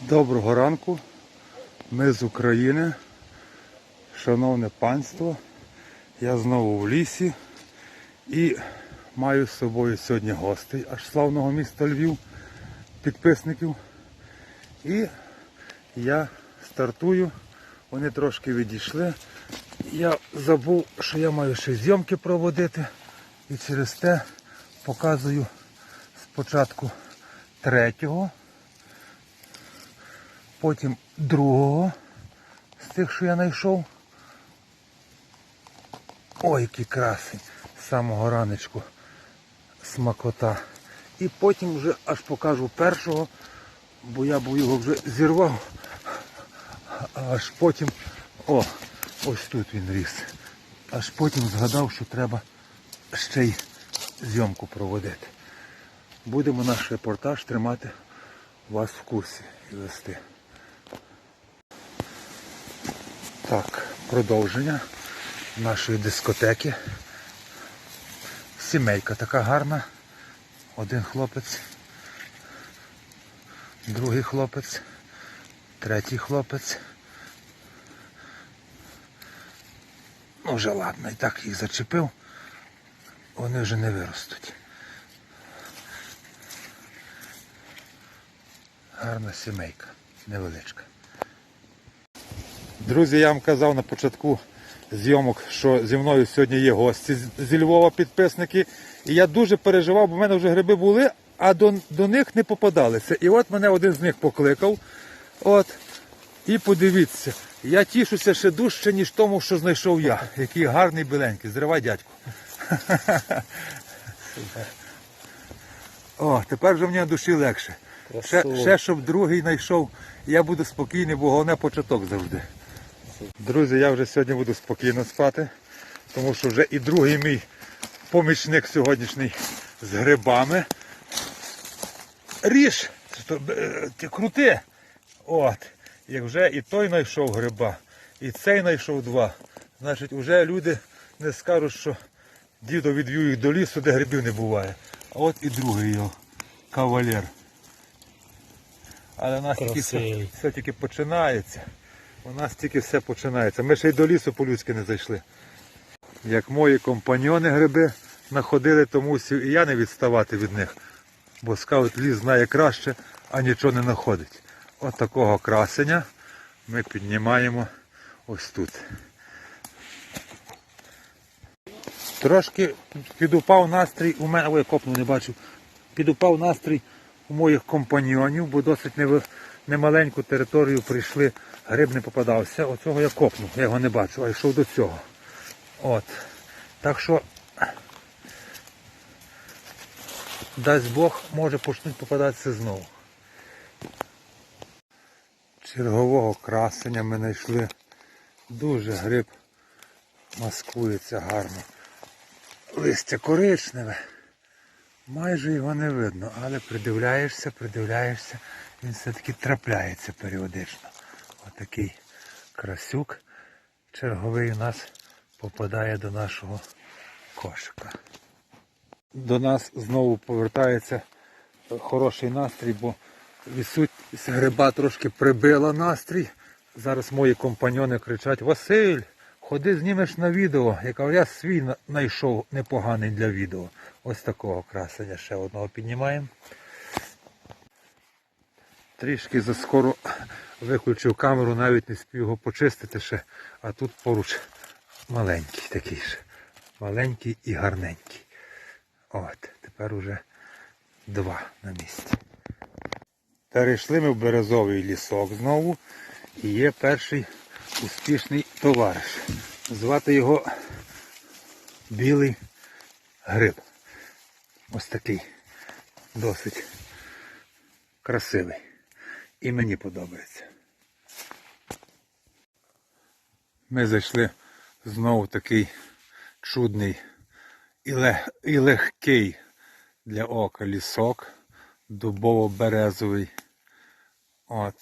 Доброго ранку. Ми з України. Шановне панство. Я знову в лісі і маю з собою сьогодні гостей аж славного міста Львів, підписників. І я стартую. Вони трошки відійшли. Я забув, що я маю ще зйомки проводити. І через те показую спочатку третього, потім другого з тих, що я знайшов. Ой, який красень з самого ранечку смакота. І потім вже аж покажу першого, бо я б його вже зірвав. Аж потім, о, ось тут він ріс. Аж потім згадав, що треба ще й зйомку проводити. Будемо наш репортаж тримати вас в курсі і вести. Так, продовження нашої дискотеки. Сімейка така гарна. Один хлопець, другий хлопець, третій хлопець. Ну вже ладно, і так їх зачепив. Вони вже не виростуть. Гарна сімейка, невеличка. Друзі, я вам казав на початку зйомок, що зі мною сьогодні є гості зі Львова підписники. І я дуже переживав, бо в мене вже гриби були, а до, до них не попадалися. І от мене один з них покликав. От. І подивіться, я тішуся ще дужче, ніж тому, що знайшов я. Який гарний біленький. Зривай, дядьку. О, тепер вже мені на душі легше. Ще, ще щоб другий знайшов, я буду спокійний, бо головне початок завжди. Друзі, я вже сьогодні буду спокійно спати, тому що вже і другий мій помічник сьогоднішній з грибами. Ріж! Е, Ти крути! От. Як вже і той знайшов гриба, і цей знайшов два. Значить, вже люди не скажуть, що дідо відвів їх до лісу, де грибів не буває. А от і другий його кавалер. Але у нас все, все тільки починається. У нас тільки все починається. Ми ще й до лісу по-людськи не зайшли. Як мої компаньони гриби находили, то мусив і я не відставати від них. Бо скаут ліс знає краще, а нічого не знаходить. От такого красення ми піднімаємо ось тут. Трошки підупав настрій у мене, ой, копну не бачу, підупав настрій у моїх компаньйонів, бо досить неви- немаленьку територію прийшли, гриб не попадався. Оцього я копнув, я його не бачу, а йшов до цього. От. Так що, дасть Бог, може почнуть попадатися знову. Чергового красення ми знайшли. Дуже гриб маскується гарно. Листя коричневе. Майже його не видно, але придивляєшся, придивляєшся, він все-таки трапляється періодично. Отакий красюк черговий у нас попадає до нашого кошика. До нас знову повертається хороший настрій, бо відсутність гриба трошки прибила настрій. Зараз мої компаньони кричать: Василь, ходи знімеш на відео. Я кажу, я свій знайшов непоганий для відео. Ось такого красення ще одного піднімаємо. Трішки заскоро виключив камеру, навіть не спів його почистити ще, а тут поруч маленький такий ж. Маленький і гарненький. От, тепер уже два на місці. Перейшли ми в березовий лісок знову. І є перший успішний товариш. Звати його білий гриб. Ось такий досить красивий. І мені подобається. Ми зайшли знову такий чудний і, лег, і легкий для ока лісок, дубово-березовий. От.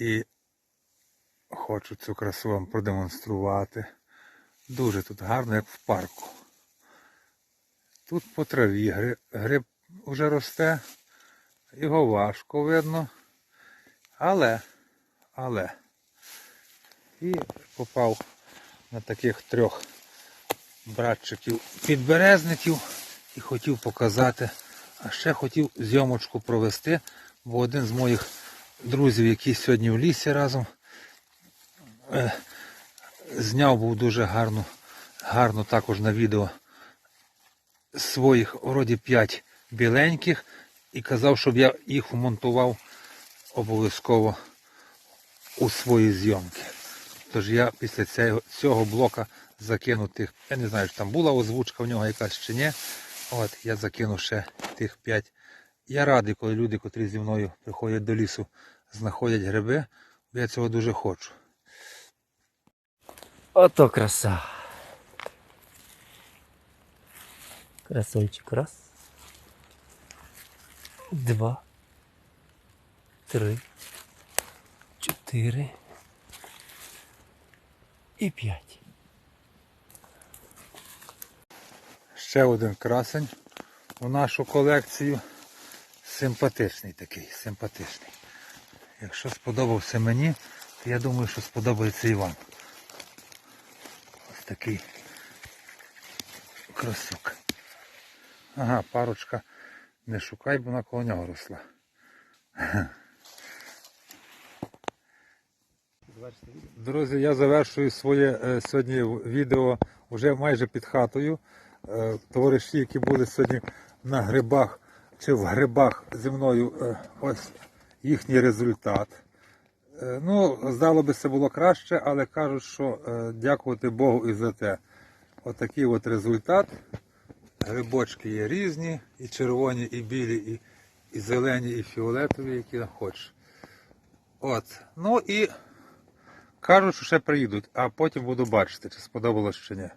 І хочу цю красу вам продемонструвати. Дуже тут гарно, як в парку. Тут по траві гриб, гриб вже росте, його важко видно. Але, але. І попав на таких трьох братчиків підберезників і хотів показати, а ще хотів зйомочку провести, бо один з моїх друзів, який сьогодні в лісі разом, е, зняв був дуже гарно, гарно також на відео своїх вроді п'ять біленьких і казав, щоб я їх вмонтував обов'язково у свої зйомки. Тож я після цього, цього блока закинув тих, я не знаю, чи там була озвучка в нього якась чи ні. От, я закинув ще тих п'ять. Я радий, коли люди, котрі зі мною приходять до лісу, знаходять гриби, я цього дуже хочу. Ото краса. Красунчик. Раз. Два. Три. Чотири. І п'ять. Ще один красень у нашу колекцію. Симпатичний такий, симпатичний. Якщо сподобався мені, то я думаю, що сподобається і вам. Ось такий красук. Ага, парочка не шукай, бо на коло нього росла. Друзі, я завершую своє е, сьогодні відео вже майже під хатою. Е, товариші, які були сьогодні на грибах чи в грибах зі мною, е, ось їхній результат. Ну, здало би це було краще, але кажуть, що дякувати Богу і за те. Отакий от результат. Грибочки є різні, і червоні, і білі, і, і зелені, і фіолетові, які хочеш. От. Ну і кажуть, що ще приїдуть, а потім буду бачити, чи сподобалось чи ні.